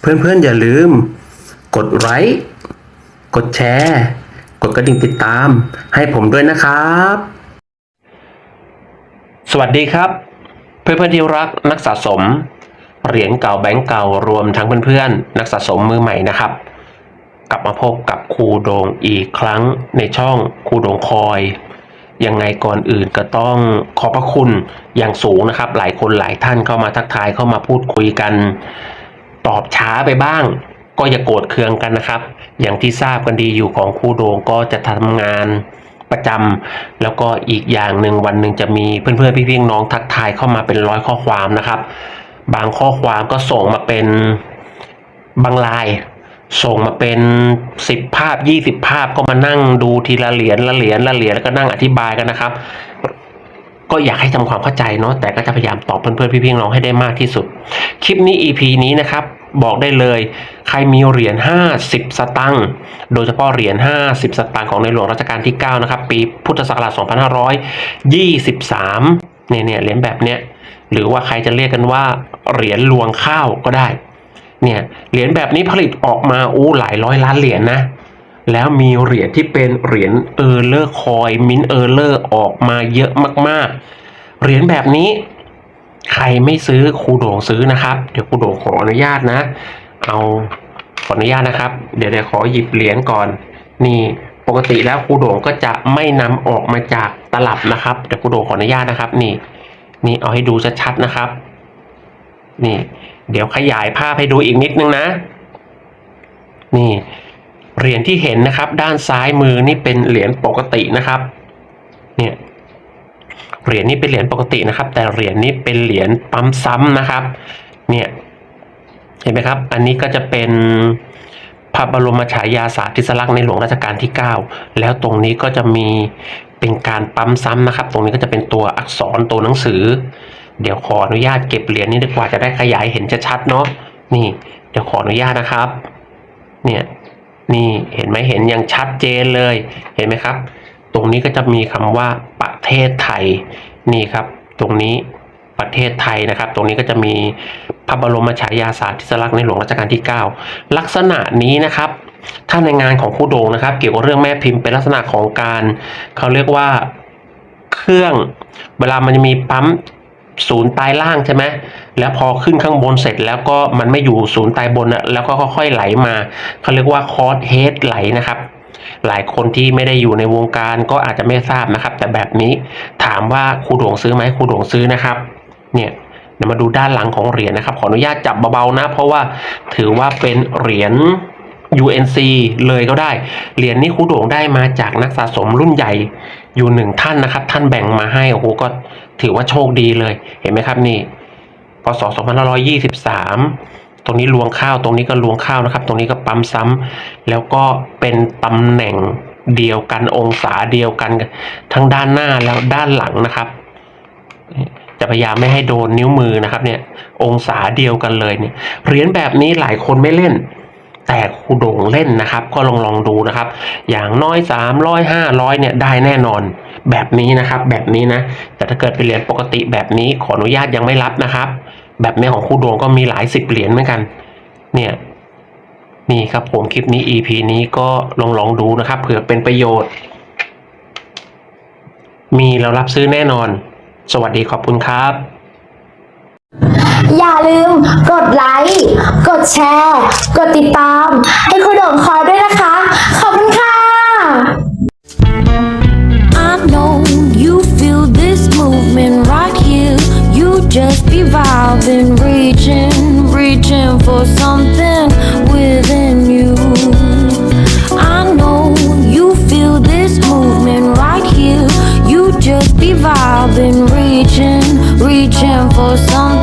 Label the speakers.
Speaker 1: เพื่อนๆอย่าลืม กดไลค์กดแชร์ กดกระดิ่งติดตาม ให้ผมด้วยนะครับ สวัสดีครับ เพื่อนๆที่รักนักสะสม เหรียญเก่าแบงก์เก่ารวมทั้งเพื่อนๆนักสะสมมือใหม่นะครับ กลับมาพบกับครูโดงอีกครั้งในช่องครูโดงคอยยังไงก่อนอื่นก็ต้องขอบพระคุณอย่างสูงนะครับ หลายคนหลายท่านเข้ามาทักทายเข้ามาพูดคุยกัน ตอบช้าไปบ้าง ก็อย่าโกรธเคืองกันนะครับ อย่างที่ทราบกันดีอยู่ของครูโดงก็จะทำงานประจำแล้วก็อีกอย่างหนึ่งวันหนึ่งจะมีเพื่อนๆพี่ๆน้องทักทายเข้ามาเป็นร้อยข้อความนะครับ บางข้อความก็ส่งมาเป็นบางลาย ส่งมาเป็นสิบภาพยี่สิบภาพก็มานั่งดูทีละเหรียญละเหรียญละเหรียญแล้วก็นั่งอธิบายกันนะครับ ก็อยากให้ทำความเข้าใจเนาะแต่ก็จะพยายามตอบเพื่อนๆพี่ๆน้องให้ได้มากที่สุด คลิปนี้ EP นี้นะครับบอกได้เลย ใครมีเหรียญ 50 สตังค์โดยเฉพาะเหรียญ 50 สตางค์ของในหลวงรัชกาลที่ 9 นะครับ ปีพุทธศักราช 2523 เนี่ยเนี่ยเหรียญแบบเนี้ยหรือว่าใครจะเรียกกันว่าเหรียญลวงข้าวก็ได้ เนี่ยเหรียญแบบนี้ผลิตออกมาอู้หลายร้อยล้านเหรียญนะ แล้วมีเหรียญที่เป็นเหรียญเออร์เลอร์คอยมินเออร์เลอร์ออกมาเยอะมากๆ เหรียญแบบนี้ ใครไม่ซื้อครูโด่งซื้อนะครับ เดี๋ยวครูโด่งขออนุญาตนะ เอาขออนุญาตนะครับ เดี๋ยวเดี๋ยวขอหยิบเหรียญก่อน นี่ปกติแล้วครูโด่งก็จะไม่นำออกมาจากตลับนะครับเดี๋ยวครูโด่งขออนุญาตนะครับ นี่ นี่เอาให้ดูชัดๆนะครับ นี่ เดี๋ยวขยายภาพให้ดูอีกนิดนึงนะ นี่ เหรียญที่เห็นนะครับ ด้านซ้ายมือนี่เป็นเหรียญปกตินะครับ เนี่ยเหรียญนี้เป็นเหรียญปกตินะครับ แต่เหรียญนี้เป็นเหรียญปั๊มซ้ำนะครับ เนี่ยเห็นไหมครับ อันนี้ก็จะเป็นพระบรมฉายาสาธิสลักษณ์ในหลวงรัชกาลที่ 9 แล้วตรงนี้ก็จะมีเป็นการปั๊มซ้ำนะครับ ตรงนี้ก็จะเป็นตัวอักษรตัวหนังสือ เดี๋ยวขออนุญาตเก็บเหรียญนี้ดีกว่าจะได้ขยายเห็นชัดๆเนาะนี่ เดี๋ยวขออนุญาตนะครับ เนี่ย เห็นไหมเห็นอย่างชัดเจนเลยเห็นไหมครับ ตรงนี้ก็จะมีคำว่าประเทศไทยนี่ครับ ตรงนี้ประเทศไทยนะครับ ตรงนี้ก็จะมีพระบรมฉายาสาธิสลักษณ์ในหลวงรัชกาลที่ 9 ลักษณะนี้นะครับถ้าในงานของคู่โดงนะครับ เกี่ยวกับเรื่องแม่พิมพ์เป็นลักษณะของการเขาเรียกว่าเครื่องเวลามันจะมีปั๊ม ศูนย์ปลายล่างใช่ไหมแล้วพอขึ้นข้างบนเสร็จแล้วก็มันไม่อยู่ศูนย์ปลายบนอะแล้วก็ค่อยๆไหลมาเขาเรียกว่าคอร์สเฮดไหลนะครับ หลายคนที่ไม่ได้อยู่ในวงการก็อาจจะไม่ทราบนะครับ แต่แบบนี้ถามว่าครูโด่งซื้อไหมครูโด่งซื้อนะครับ เนี่ยเดี๋ยวมาดูด้านหลังของเหรียญนะครับ ขออนุญาตจับเบาๆนะ เพราะว่าถือว่าเป็นเหรียญ UNC เลยก็ได้ เหรียญนี้ครูโด่งได้มาจากนักสะสมรุ่นใหญ่อยู่หนึ่งท่านนะครับ ท่านแบ่งมาให้โอ้โหก็ ถือว่าโชคดีเลยเห็นไหมครับนี่พศ2523 ตรงนี้ลวงข้าว ตรงนี้ก็ลวงข้าวนะครับ ตรงนี้ก็ปั๊มซ้ำแล้วก็เป็นตำแหน่งเดียวกันองศาเดียวกันทั้งด้านหน้าแล้วด้านหลังนะครับ จะพยายามไม่ให้โดนนิ้วมือนะครับเนี่ยองศาเดียวกันเลยเนี่ยเหรียญแบบนี้หลายคนไม่เล่น แต่ครูโด่งเล่นนะครับ ก็ลองลองดูนะครับ อย่างน้อยสามร้อยห้าร้อยเนี่ยได้แน่นอนแบบนี้นะครับ แบบนี้นะ แต่ถ้าเกิดเป็นเหรียญปกติแบบนี้ขออนุญาตยังไม่รับนะครับ แบบนี้ของครูโด่งก็มีหลายสิบเหรียญเหมือนกัน เนี่ยนี่ครับผมคลิปนี้ EP นี้ก็ลองลองดูนะครับเผื่อเป็นประโยชน์ มีเรารับซื้อแน่นอน สวัสดีขอบคุณครับ
Speaker 2: อย่าลืมกดไลค์ กดแชร์ กดติดตาม ให้คุณโด่งคอยด้วยนะคะ ขอบคุณค่ะ
Speaker 3: I know you feel this movement right here. You just be vibing, reaching, reaching for something within you. I know you feel this movement right here. You just be vibing, reaching, reaching for something.